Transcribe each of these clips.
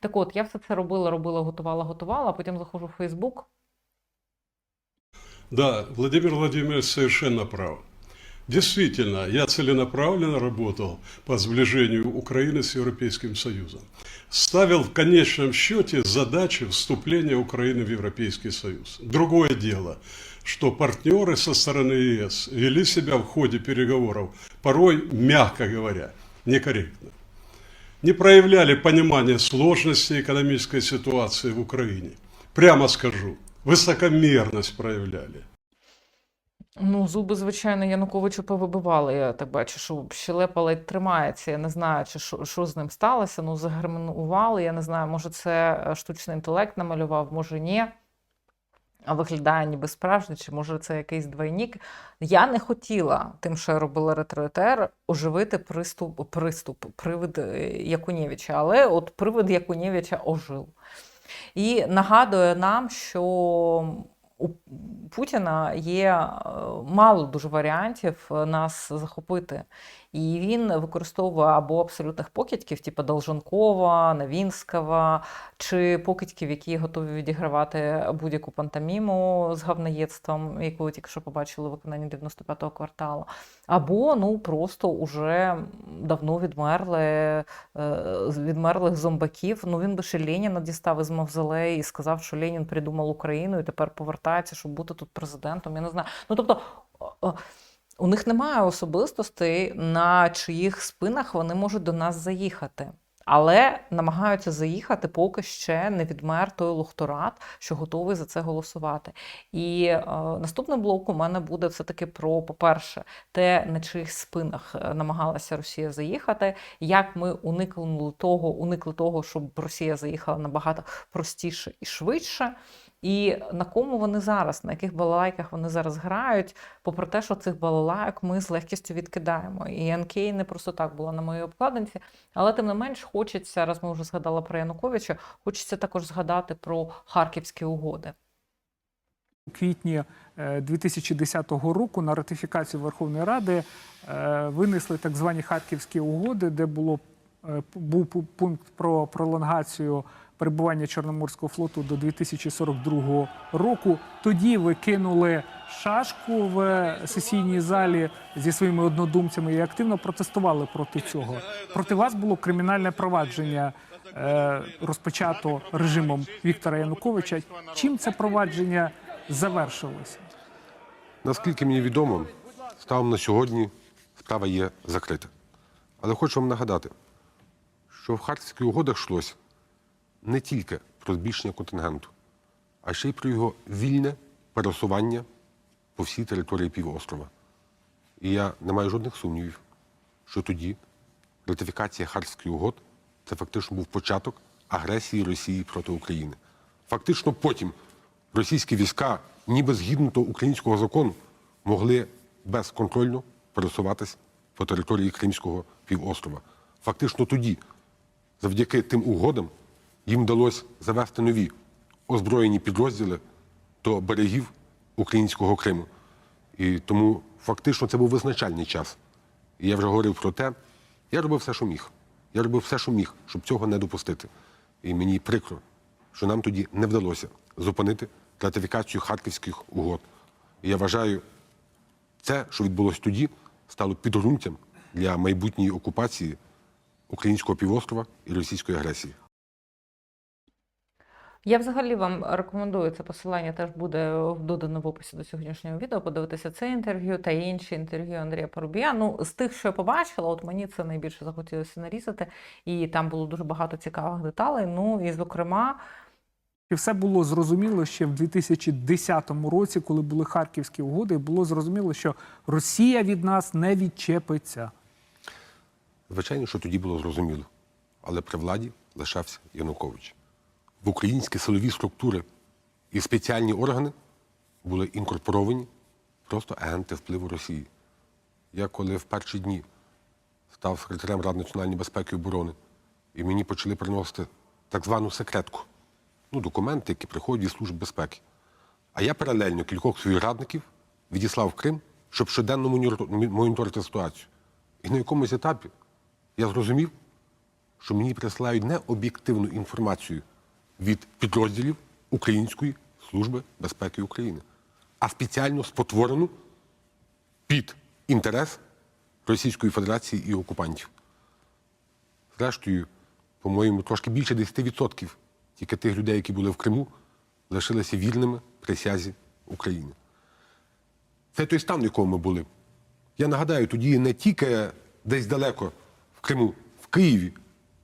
Так от, я все це робила, робила, готувала, готувала, а потім заходжу в Фейсбук. Да, Владимир Владимирович совершенно прав. Действительно, я целенаправленно работал по сближению Украины с Европейским Союзом. Ставил в конечном счете задачи вступления Украины в Европейский Союз. Другое дело, что партнеры со стороны ЕС вели себя в ходе переговоров порой, мягко говоря, некорректно. Не проявляли понимания сложности экономической ситуации в Украине. Прямо скажу, высокомерность проявляли. Ну, зуби, звичайно, Януковичу повибивали. Я так бачу, що щелепа ледь тримається. Я не знаю, чи що, що з ним сталося. Ну, загримінували. Я не знаю, може, це е, штучний інтелект намалював, може ні. Виглядає ніби справжній, чи може це якийсь двойник. Я не хотіла тим, що я робила ретро-ЕТР, оживити приступ, приступ, привид е, Якунєвича. Але от привид Якунєвича ожив. І нагадує нам, що у Путіна є е, мало дуже варіантів е, нас захопити. І він використовує або абсолютних покидьків, типу Долженкова, Новінського, чи покидьків, які готові відігравати будь-яку пантоміму з говноєдством, яку тільки що побачили у виконанні 95-го кварталу, або ну просто уже давно відмерли е, відмерлих зомбаків. Ну він би ще Леніна дістав із мавзолеї і сказав, що Ленін придумав Україну і тепер повертається, щоб бути тут президентом. Я не знаю. Ну тобто. У них немає особистостей, на чиїх спинах вони можуть до нас заїхати. Але намагаються заїхати, поки ще не відмер той лухторат, що готовий за це голосувати. І е, наступний блок у мене буде все-таки про, по-перше, те, на чиїх спинах е, намагалася Росія заїхати, як ми уникли того, уникли того, щоб Росія заїхала набагато простіше і швидше. І на кому вони зараз, на яких балалайках вони зараз грають, попри те, що цих балалайок ми з легкістю відкидаємо. І НК не просто так була на моїй обкладинці, але тим не менш хочеться, раз ми вже згадали про Януковича, хочеться також згадати про харківські угоди. У квітні е, 2010 року на ратифікацію Верховної Ради е, винесли так звані харківські угоди, де було е, був пункт про пролонгацію перебування Чорноморського флоту до 2042 року. Тоді ви кинули шашку в сесійній залі зі своїми однодумцями і активно протестували проти цього. Проти вас було кримінальне провадження. е, Розпочато режимом Віктора Януковича. Чим це провадження завершилося? Наскільки мені відомо, станом на сьогодні справа є закрита. Але хочу вам нагадати, що в Харківських угодах йшлося не тільки про збільшення контингенту, а ще й про його вільне пересування по всій території півострова. І я не маю жодних сумнівів, що тоді ратифікація Харківських угод це фактично був початок агресії Росії проти України. Фактично потім російські війська, ніби згідно до українського закону, могли безконтрольно пересуватись по території Кримського півострова. Фактично тоді, завдяки тим угодам, їм вдалося завести нові озброєні підрозділи до берегів українського Криму. І тому фактично це був визначальний час. І я вже говорив про те, я робив все, що міг. Я робив все, що міг, щоб цього не допустити. І мені прикро, що нам тоді не вдалося зупинити ратифікацію харківських угод. І я вважаю, це, що відбулося тоді, стало підґрунтям для майбутньої окупації українського півострова і російської агресії. Я взагалі вам рекомендую це посилання теж буде додано в описі до сьогоднішнього відео. Подивитися це інтерв'ю та інші інтерв'ю Андрія Парубія. Ну, з тих, що я побачила, от мені це найбільше захотілося нарізати, і там було дуже багато цікавих деталей. Ну і зокрема, І все було зрозуміло ще в 2010 році, коли були харківські угоди, було зрозуміло, що Росія від нас не відчепиться. Звичайно, що тоді було зрозуміло. Але при владі лишався Янукович. Українські силові структури і спеціальні органи були інкорпоровані просто агенти впливу Росії. Я коли в перші дні став секретарем Ради національної безпеки і оборони, і мені почали приносити так звану секретку, ну, документи, які приходять від Служби безпеки. А я паралельно кількох своїх радників відіслав в Крим, щоб щоденно моніторити ситуацію. І на якомусь етапі я зрозумів, що мені присилають не об'єктивну інформацію від підрозділів Української служби безпеки України, а спеціально спотворену під інтерес Російської Федерації і окупантів. Зрештою, по-моєму, трошки більше 10% тільки тих людей, які були в Криму, лишилися вірними присязі України. Це той стан, в якому ми були. Я нагадаю, тоді не тільки десь далеко в Криму, в Києві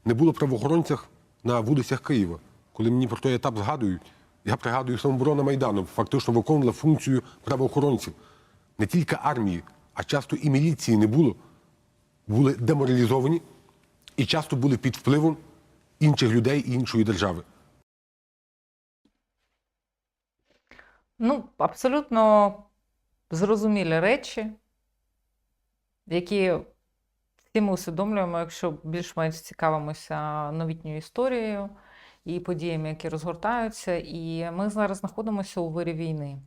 не було правоохоронців на вулицях Києва. Коли мені про той етап згадують, я пригадую самооборона Майдану, фактично виконувала функцію правоохоронців. Не тільки армії, а часто і міліції не було. Були деморалізовані і часто були під впливом інших людей і іншої держави. Ну, абсолютно зрозумілі речі, які всі ми усвідомлюємо, якщо більш-менш цікавимося новітньою історією і подіями, які розгортаються. І ми зараз знаходимося у вирі війни.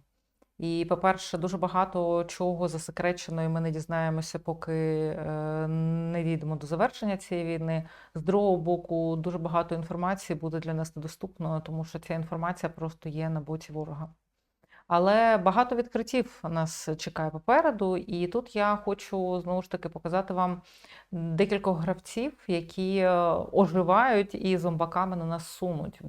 І, по-перше, дуже багато чого засекречено, і ми не дізнаємося, поки е, не дійдемо до завершення цієї війни. З другого боку, дуже багато інформації буде для нас недоступно, тому що ця інформація просто є на боці ворога. Але багато відкриттів нас чекає попереду, і тут я хочу знову ж таки показати вам декількох гравців, які е, оживають і зомбаками на нас сунуть.